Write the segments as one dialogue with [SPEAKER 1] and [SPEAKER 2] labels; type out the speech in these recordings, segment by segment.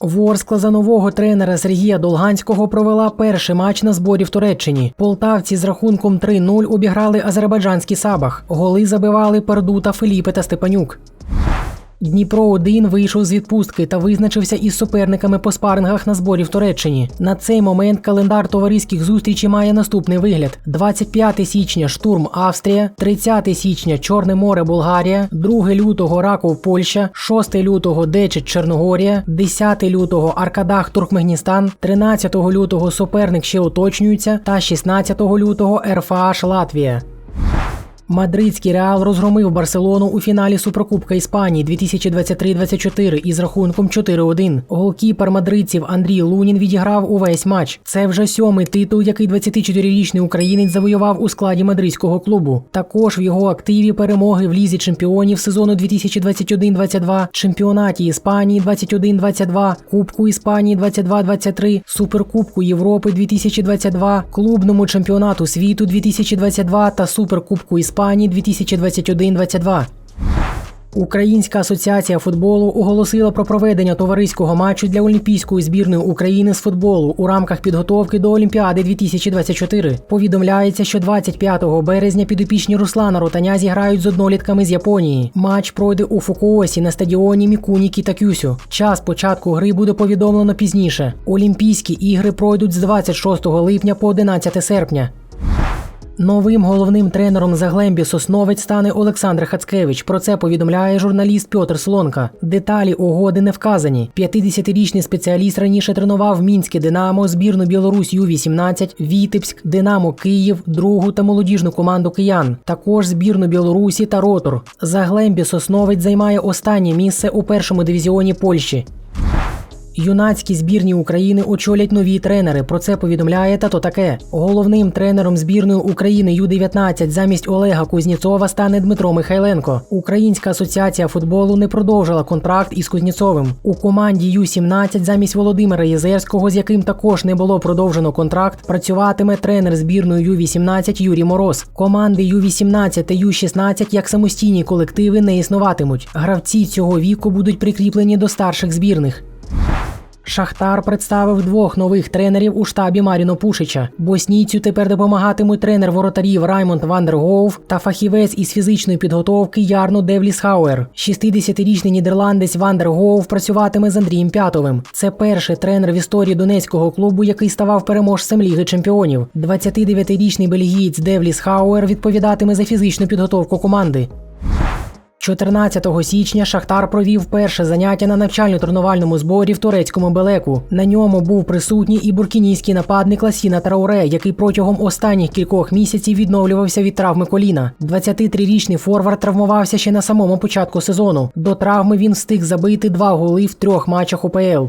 [SPEAKER 1] Ворскла за нового тренера Сергія Долганського провела перший матч на зборі в Туреччині. Полтавці з рахунком 3-0 обіграли азербайджанський сабах. Голи забивали Пердута, Феліпе та Степанюк. Дніпро 1 вийшов з відпустки та визначився із суперниками по спарингах на зборі в Туреччині. На цей момент календар товариських зустрічей має наступний вигляд: 25 січня штурм Австрія, 30 січня Чорне море Болгарія, 2 лютого Раков Польща, 6 лютого Дечит Чорногорія, 10 лютого Аркадах Туркменістан, 13 лютого суперник ще уточнюється, та 16 лютого РФАШ Латвія. Мадридський реал розгромив Барселону у фіналі Суперкубка Іспанії 2023-24 із рахунком 4-1. Голкіпер мадридців Андрій Лунін відіграв увесь матч. Це вже сьомий титул, який 24-річний українець завоював у складі мадридського клубу. Також в його активі перемоги в лізі чемпіонів сезону 2021-22, чемпіонаті Іспанії 21-22, Кубку Іспанії 22-23, Суперкубку Європи 2022, клубному чемпіонату світу 2022 та Суперкубку Іспанії 2021-22. Українська асоціація футболу оголосила про проведення товариського матчу для Олімпійської збірної України з футболу у рамках підготовки до Олімпіади 2024. Повідомляється, що 25 березня підопічні Руслана Ротаня зіграють з однолітками з Японії. Матч пройде у Фукуосі на стадіоні Мікунікі та Кюсю. Час початку гри буде повідомлено пізніше. Олімпійські ігри пройдуть з 26 липня по 11 серпня. Новим головним тренером Заглембі Сосновець стане Олександр Хацкевич. Про це повідомляє журналіст Пьотр Слонка. Деталі угоди не вказані. 50-річний спеціаліст раніше тренував Мінське Динамо, збірну Білорусь Ю-18, Вітебськ, Динамо Київ, другу та молодіжну команду киян. Також збірну Білорусі та Ротор. Заглембі Сосновець займає останнє місце у першому дивізіоні Польщі. Юнацькі збірні України очолять нові тренери. Про це повідомляє тато таке. Головним тренером збірної України Ю-19 замість Олега Кузніцова стане Дмитро Михайленко. Українська асоціація футболу не продовжила контракт із Кузніцовим. У команді Ю-17 замість Володимира Єзерського, з яким також не було продовжено контракт, працюватиме тренер збірної Ю-18 Юрій Мороз. Команди Ю-18 та Ю-16 як самостійні колективи не існуватимуть. Гравці цього віку будуть прикріплені до старших збірних. Шахтар представив двох нових тренерів у штабі Маріно Пушича. Боснійцю тепер допомагатимуть тренер воротарів Раймонд Вандергоув та фахівець із фізичної підготовки Ярно Девліс Хауер. 60-річний нідерландець Вандергоув працюватиме з Андрієм П'ятовим. Це перший тренер в історії донецького клубу, який ставав переможцем Ліги Чемпіонів. 29-річний бельгієць Девліс Хауер відповідатиме за фізичну підготовку команди. 14 січня Шахтар провів перше заняття на навчально-тренувальному зборі в турецькому Белеку. На ньому був присутній і буркінійський нападник Ласіна Трауре, який протягом останніх кількох місяців відновлювався від травми коліна. 23-річний форвард травмувався ще на самому початку сезону. До травми він встиг забити два голи в трьох матчах УПЛ.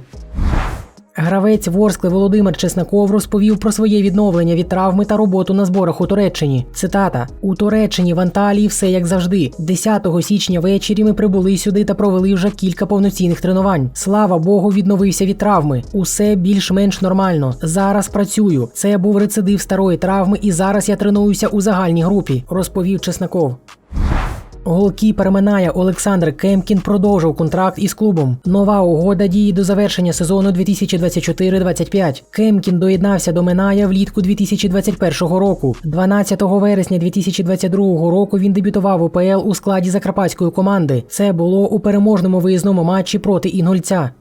[SPEAKER 1] Гравець Ворскли Володимир Чесноков розповів про своє відновлення від травми та роботу на зборах у Туреччині. Цитата: у Туреччині в Анталії все як завжди. 10 січня ввечері ми прибули сюди та провели вже кілька повноцінних тренувань. Слава Богу, відновився від травми. Усе більш-менш нормально. Зараз працюю. Це був рецидив старої травми, і зараз я тренуюся у загальній групі, розповів Чесноков. Голкіпер Миная Олександр Кемкін продовжив контракт із клубом. Нова угода діє до завершення сезону 2024-25. Кемкін доєднався до Миная влітку 2021 року. 12 вересня 2022 року він дебютував у ПЛ у складі закарпатської команди. Це було у переможному виїзному матчі проти Інгольця.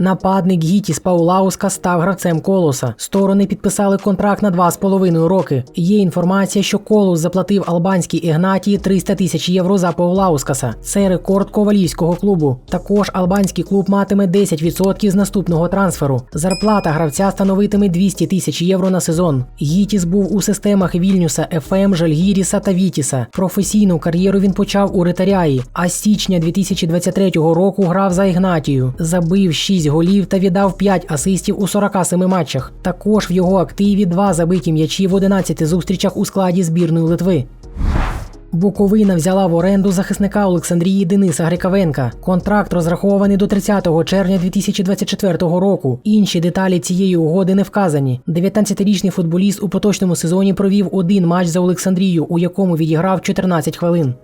[SPEAKER 1] Нападник Гітіс Паулауска став гравцем колоса. Сторони підписали контракт на 2,5 роки. Є інформація, що колос заплатив албанській Ігнатії 300 тисяч євро за Паулаускаса. Це рекорд ковалівського клубу. Також албанський клуб матиме 10% з наступного трансферу. Зарплата гравця становитиме 200 тисяч євро на сезон. Гітіс був у системах Вільнюса, ФМ, Жальгіріса та Вітіса. Професійну кар'єру він почав у ретаріаї, а з січня 2023 року грав за Ігнатію. Забив 6 голів та віддав 5 асистів у 47 матчах. Також в його активі два забиті м'ячі в 11 зустрічах у складі збірної Литви. Буковина взяла в оренду захисника Олександрії Дениса Грикавенка. Контракт розрахований до 30 червня 2024 року. Інші деталі цієї угоди не вказані. 19-річний футболіст у поточному сезоні провів один матч за Олександрію, у якому відіграв 14 хвилин.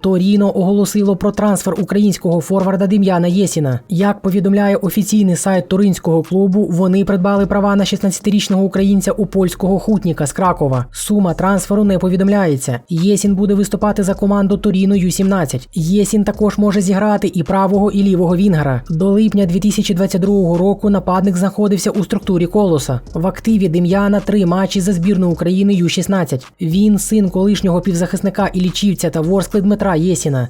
[SPEAKER 1] Торіно оголосило про трансфер українського форварда Дем'яна Єсіна. Як повідомляє офіційний сайт туринського клубу, вони придбали права на 16-річного українця у польського хутніка з Кракова. Сума трансферу не повідомляється. Єсін буде виступати за команду Торіно Ю-17. Єсін також може зіграти і правого, і лівого вінгера. До липня 2022 року нападник знаходився у структурі колоса. В активі Дем'яна три матчі за збірну України Ю-16. Він син колишнього півзахисника Ілічівця та Ворскли Дмитра Єсіна.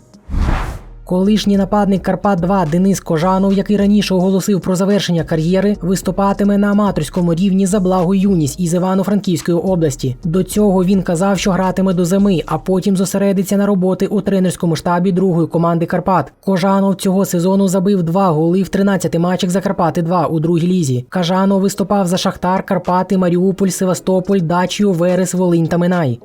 [SPEAKER 1] Колишній нападник Карпат 2 Денис Кожанов, який раніше оголосив про завершення кар'єри, виступатиме на аматорському рівні за благо юність із Івано-Франківської області. До цього він казав, що гратиме до зими, а потім зосередиться на роботи у тренерському штабі другої команди Карпат. Кожанов цього сезону забив два голи в 13 матчах за Карпати 2 у другій лізі. Кажанов виступав за Шахтар, Карпати, Маріуполь, Севастополь, Дачію, Верес, Волинь та Минай.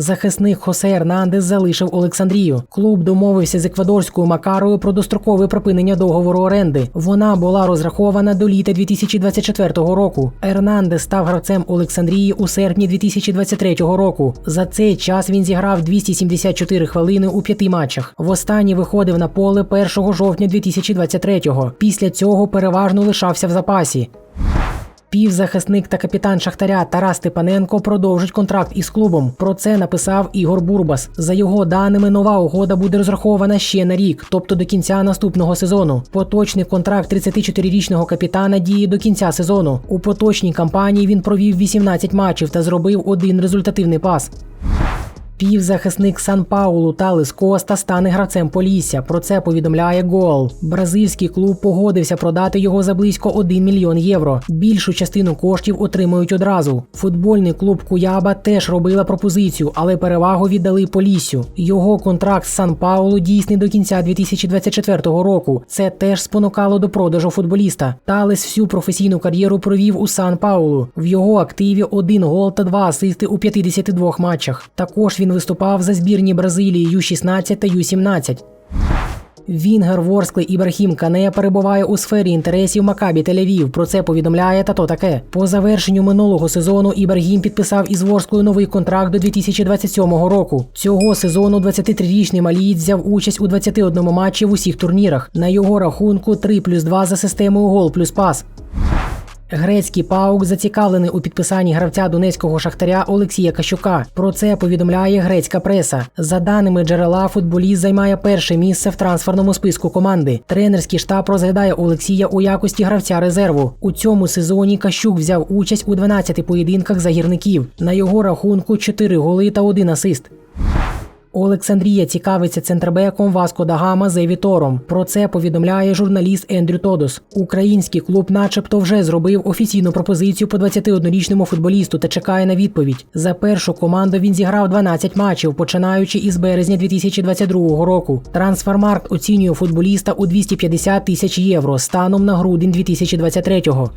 [SPEAKER 1] Захисник Хосе Ернандес залишив Олександрію. Клуб домовився з еквадорською Макарою про дострокове припинення договору оренди. Вона була розрахована до літа 2024 року. Ернандес став гравцем Олександрії у серпні 2023 року. За цей час він зіграв 274 хвилини у п'яти матчах. Востаннє виходив на поле 1 жовтня 2023-го. Після цього переважно лишався в запасі. Півзахисник та капітан Шахтаря Тарас Степаненко продовжить контракт із клубом. Про це написав Ігор Бурбас. За його даними, нова угода буде розрахована ще на рік, тобто до кінця наступного сезону. Поточний контракт 34-річного капітана діє до кінця сезону. У поточній кампанії він провів 18 матчів та зробив один результативний пас. Півзахисник Сан Паулу Талис Коста стане гравцем Полісся. Про це повідомляє Гол. Бразильський клуб погодився продати його за близько 1 мільйон євро. Більшу частину коштів отримують одразу. Футбольний клуб Куяба теж робила пропозицію, але перевагу віддали Поліссю. Його контракт з Сан Паулу дійсний до кінця 2024 року. Це теж спонукало до продажу футболіста. Талес всю професійну кар'єру провів у Сан Паулу. В його активі один гол та два асисти у 52 матчах. Також він виступав за збірні Бразилії Ю-16 та Ю-17. Вінгер Ворскли Ібрахім Кане перебуває у сфері інтересів Макабі Тель-Авів. Про це повідомляє тато таке. По завершенню минулого сезону Ібрагім підписав із Ворсклою новий контракт до 2027 року. Цього сезону 23-річний малієць взяв участь у 21 матчі в усіх турнірах. На його рахунку 3 плюс 2 за системою гол плюс пас. Грецький паук зацікавлений у підписанні гравця донецького шахтаря Олексія Кащука. Про це повідомляє грецька преса. За даними джерела, футболіст займає перше місце в трансферному списку команди. Тренерський штаб розглядає Олексія у якості гравця резерву. У цьому сезоні Кащук взяв участь у 12 поєдинках за гірників. На його рахунку 4 голи та 1 асист. Олександрія цікавиться центрбеком Васко Дагама за Вітором. Про це повідомляє журналіст Ендрю Тодос. Український клуб, начебто, вже зробив офіційну пропозицію по 21-річному футболісту та чекає на відповідь. За першу команду він зіграв 12 матчів, починаючи із березня 2022 року. Трансфермаркт оцінює футболіста у 250 тисяч євро станом на грудень 2023-го.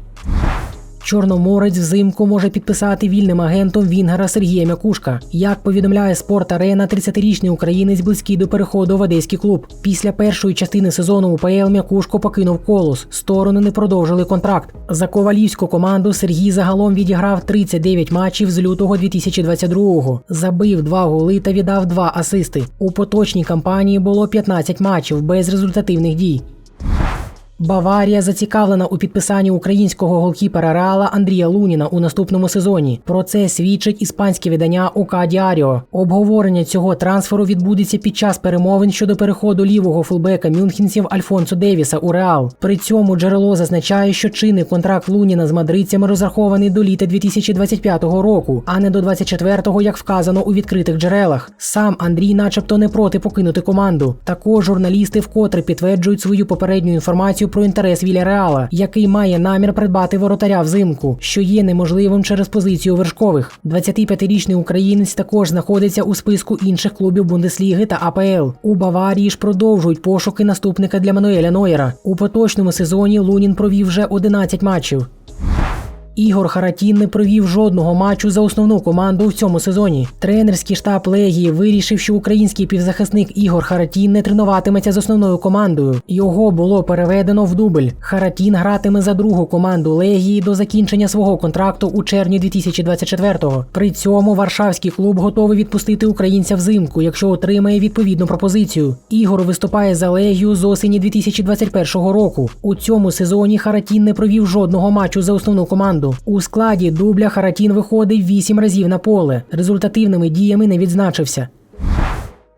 [SPEAKER 1] Чорноморець взимку може підписати вільним агентом Вінгера Сергія Мякушка. Як повідомляє спорт Арена, 30-річний українець близький до переходу в одеський клуб. Після першої частини сезону УПЛ Мякушко покинув колос. Сторони не продовжили контракт. За ковалівську команду Сергій загалом відіграв 39 матчів з лютого 2022-го. Забив два голи та віддав два асисти. У поточній кампанії було 15 матчів без результативних дій. Баварія зацікавлена у підписанні українського голкіпера Реала Андрія Луніна у наступному сезоні. Про це свідчить іспанське видання УК Діаріо. Обговорення цього трансферу відбудеться під час перемовин щодо переходу лівого фулбека мюнхенців Альфонсо Девіса у Реал. При цьому джерело зазначає, що чинний контракт Луніна з мадридцями розрахований до літа 2025 року, а не до 24-го, як вказано у відкритих джерелах. Сам Андрій, начебто, не проти покинути команду. Також журналісти вкотре підтверджують свою попередню інформацію про інтерес Віляреала, який має намір придбати воротаря взимку, що є неможливим через позицію вершкових. 25-річний українець також знаходиться у списку інших клубів Бундесліги та АПЛ. У Баварії ж продовжують пошуки наступника для Мануеля Нойера. У поточному сезоні Лунін провів вже 11 матчів. Ігор Харатін не провів жодного матчу за основну команду в цьому сезоні. Тренерський штаб Легії вирішив, що український півзахисник Ігор Харатін не тренуватиметься з основною командою. Його було переведено в дубль. Харатін гратиме за другу команду Легії до закінчення свого контракту у червні 2024-го. При цьому Варшавський клуб готовий відпустити українця взимку, якщо отримає відповідну пропозицію. Ігор виступає за Легію з осені 2021 року. У цьому сезоні Харатін не провів жодного матчу за основну команду. У складі дубля Харатін виходив вісім разів на поле. Результативними діями не відзначився.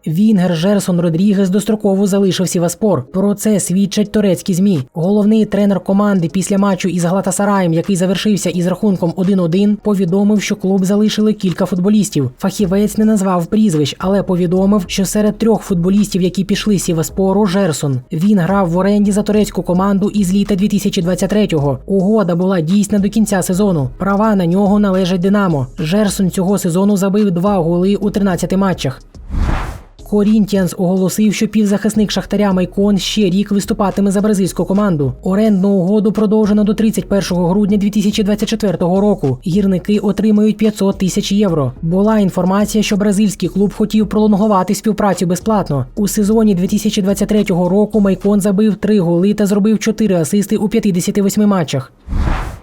[SPEAKER 1] Вінгер Жерсон Родрігес достроково залишив Сіваспор. Про це свідчать турецькі змі. Головний тренер команди після матчу із Галатасараєм, який завершився із рахунком 1-1, повідомив, що клуб залишили кілька футболістів. Фахівець не назвав прізвищ, але повідомив, що серед трьох футболістів, які пішли Сіваспору, Жерсон. Він грав в оренді за турецьку команду із літа 2023-го. Угода була дійсна до кінця сезону. Права на нього належать Динамо. Жерсон цього сезону забив два голи у 13 матчах. Корінтіанс оголосив, що півзахисник Шахтаря Майкон ще рік виступатиме за бразильську команду. Орендну угоду продовжено до 31 грудня 2024 року. Гірники отримають 500 тисяч євро. Була інформація, що бразильський клуб хотів пролонгувати співпрацю безплатно. У сезоні 2023 року Майкон забив 3 голи та зробив 4 асисти у 58 матчах.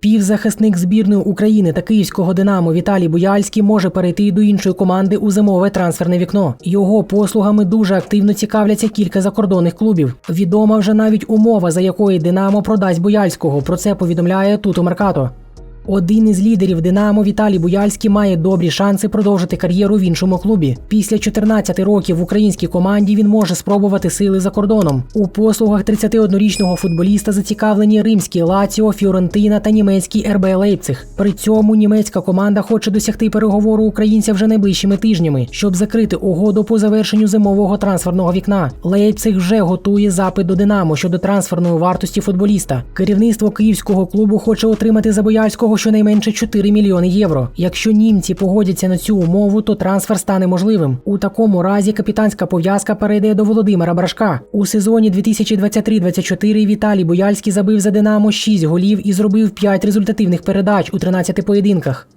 [SPEAKER 1] Півзахисник збірної України та київського Динамо Віталій Буяльський може перейти до іншої команди у зимове трансферне вікно. Його послугами дуже активно цікавляться кілька закордонних клубів. Відома вже навіть умова, за якої Динамо продасть Буяльського. Про це повідомляє Туту Меркато. Один із лідерів Динамо Віталій Буяльський має добрі шанси продовжити кар'єру в іншому клубі. Після 14 років в українській команді він може спробувати сили за кордоном. У послугах 31-річного футболіста зацікавлені римський Лаціо, Фіорентина та німецький РБ Лейпциг. При цьому німецька команда хоче досягти переговору українця вже найближчими тижнями, щоб закрити угоду по завершенню зимового трансферного вікна. Лейпциг вже готує запит до Динамо щодо трансферної вартості футболіста. Керівництво київського клубу хоче отримати за Бояльського щонайменше 4 мільйони євро. Якщо німці погодяться на цю умову, то трансфер стане можливим. У такому разі капітанська пов'язка перейде до Володимира Брашка. У сезоні 2023-24 Віталій Бояльський забив за Динамо 6 голів і зробив 5 результативних передач у 13 поєдинках.